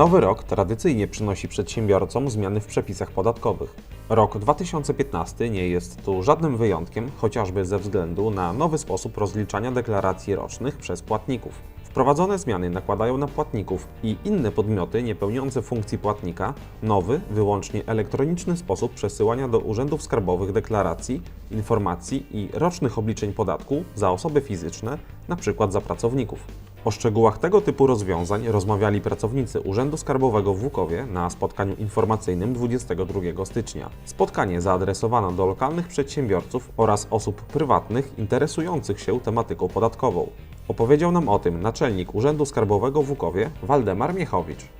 Nowy rok tradycyjnie przynosi przedsiębiorcom zmiany w przepisach podatkowych. Rok 2015 nie jest tu żadnym wyjątkiem, chociażby ze względu na nowy sposób rozliczania deklaracji rocznych przez płatników. Wprowadzone zmiany nakładają na płatników i inne podmioty niepełniące funkcji płatnika nowy, wyłącznie elektroniczny sposób przesyłania do urzędów skarbowych deklaracji, informacji i rocznych obliczeń podatku za osoby fizyczne, np. za pracowników. O szczegółach tego typu rozwiązań rozmawiali pracownicy Urzędu Skarbowego w Łukowie na spotkaniu informacyjnym 22 stycznia. Spotkanie zaadresowano do lokalnych przedsiębiorców oraz osób prywatnych interesujących się tematyką podatkową. Opowiedział nam o tym naczelnik Urzędu Skarbowego w Łukowie Waldemar Miechowicz.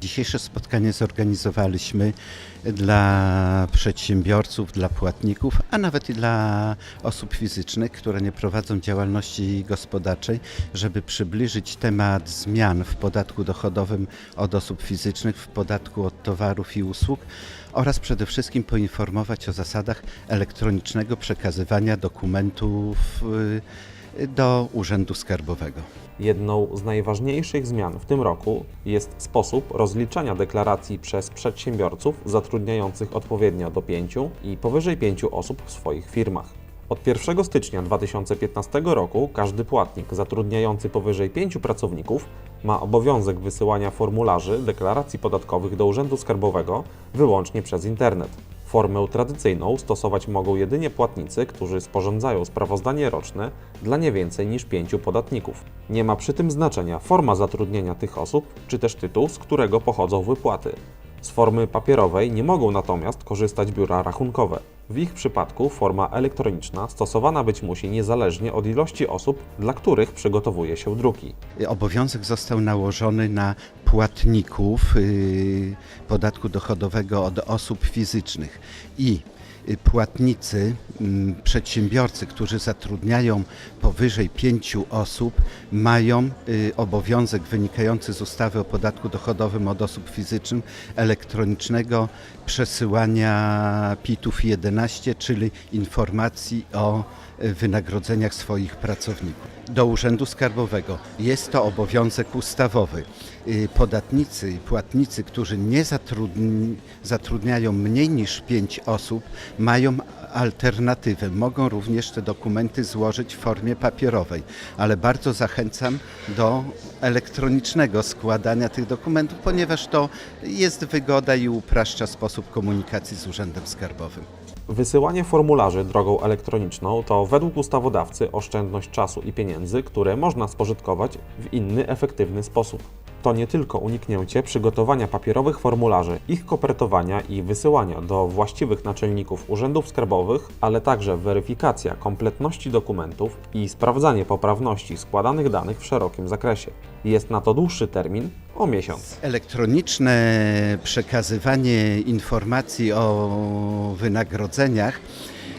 Dzisiejsze spotkanie zorganizowaliśmy dla przedsiębiorców, dla płatników, a nawet i dla osób fizycznych, które nie prowadzą działalności gospodarczej, żeby przybliżyć temat zmian w podatku dochodowym od osób fizycznych, w podatku od towarów i usług oraz przede wszystkim poinformować o zasadach elektronicznego przekazywania dokumentów y, do Urzędu Skarbowego. Jedną z najważniejszych zmian w tym roku jest sposób rozliczania deklaracji przez przedsiębiorców zatrudniających odpowiednio do 5 i powyżej 5 osób w swoich firmach. Od 1 stycznia 2015 roku każdy płatnik zatrudniający powyżej 5 pracowników ma obowiązek wysyłania formularzy deklaracji podatkowych do Urzędu Skarbowego wyłącznie przez internet. Formę tradycyjną stosować mogą jedynie płatnicy, którzy sporządzają sprawozdanie roczne dla nie więcej niż pięciu podatników. Nie ma przy tym znaczenia forma zatrudnienia tych osób, czy też tytuł, z którego pochodzą wypłaty. Z formy papierowej nie mogą natomiast korzystać biura rachunkowe. W ich przypadku forma elektroniczna stosowana być musi niezależnie od ilości osób, dla których przygotowuje się druki. Obowiązek został nałożony na płatników y, podatku dochodowego od osób fizycznych i y, płatnicy, mm, przedsiębiorcy, którzy zatrudniają powyżej pięciu osób, mają y, obowiązek wynikający z ustawy o podatku dochodowym od osób fizycznych elektronicznego przesyłania PIT-ów 11, czyli informacji o y, wynagrodzeniach swoich pracowników do Urzędu Skarbowego. Jest to obowiązek ustawowy. Y, Podatnicy i płatnicy, którzy nie zatrudni, zatrudniają mniej niż 5 osób, mają alternatywę. Mogą również te dokumenty złożyć w formie papierowej, ale bardzo zachęcam do elektronicznego składania tych dokumentów, ponieważ to jest wygoda i upraszcza sposób komunikacji z Urzędem Skarbowym. Wysyłanie formularzy drogą elektroniczną to według ustawodawcy oszczędność czasu i pieniędzy, które można spożytkować w inny efektywny sposób. To nie tylko uniknięcie przygotowania papierowych formularzy, ich kopertowania i wysyłania do właściwych naczelników urzędów skarbowych, ale także weryfikacja kompletności dokumentów i sprawdzanie poprawności składanych danych w szerokim zakresie. Jest na to dłuższy termin o miesiąc. Elektroniczne przekazywanie informacji o wynagrodzeniach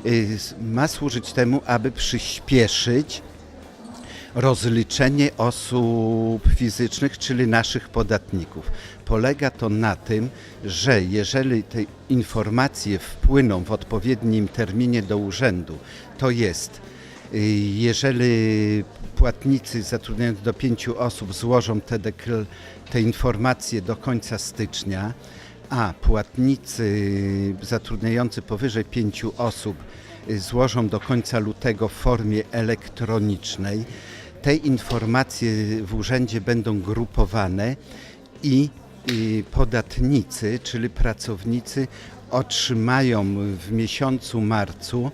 y, ma służyć temu, aby przyspieszyć rozliczenie osób fizycznych, czyli naszych podatników. Polega to na tym, że jeżeli te informacje wpłyną w odpowiednim terminie do urzędu, to jest y, jeżeli płatnicy zatrudniający do pięciu osób złożą te, dekl- te informacje do końca stycznia, a płatnicy zatrudniający powyżej pięciu osób y, złożą do końca lutego w formie elektronicznej, te informacje w urzędzie będą grupowane i podatnicy, czyli pracownicy, otrzymają w miesiącu marcu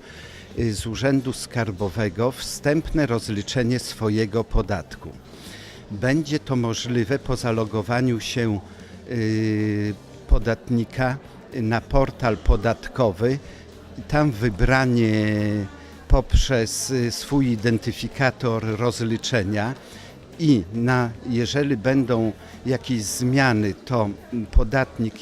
y, z Urzędu Skarbowego wstępne rozliczenie swojego podatku. Będzie to możliwe po zalogowaniu się y, podatnika na portal podatkowy. Tam wybranie poprzez y, swój identyfikator rozliczenia i na, jeżeli będą jakieś zmiany, to podatnik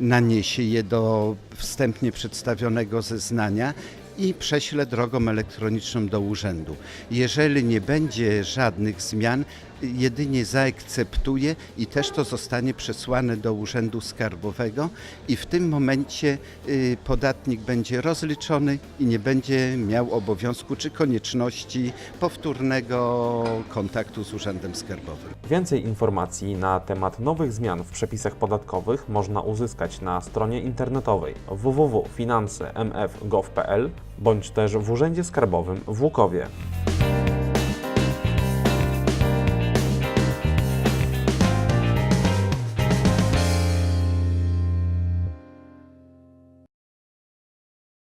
naniesie je do wstępnie przedstawionego zeznania i prześle drogą elektroniczną do urzędu. Jeżeli nie będzie żadnych zmian, jedynie zaakceptuje i też to zostanie przesłane do Urzędu Skarbowego i w tym momencie y, podatnik będzie rozliczony i nie będzie miał obowiązku czy konieczności powtórnego kontaktu z Urzędem Skarbowym. Więcej informacji na temat nowych zmian w przepisach podatkowych można uzyskać na stronie internetowej www.finanse.mf.gov.pl bądź też w Urzędzie Skarbowym w Łukowie.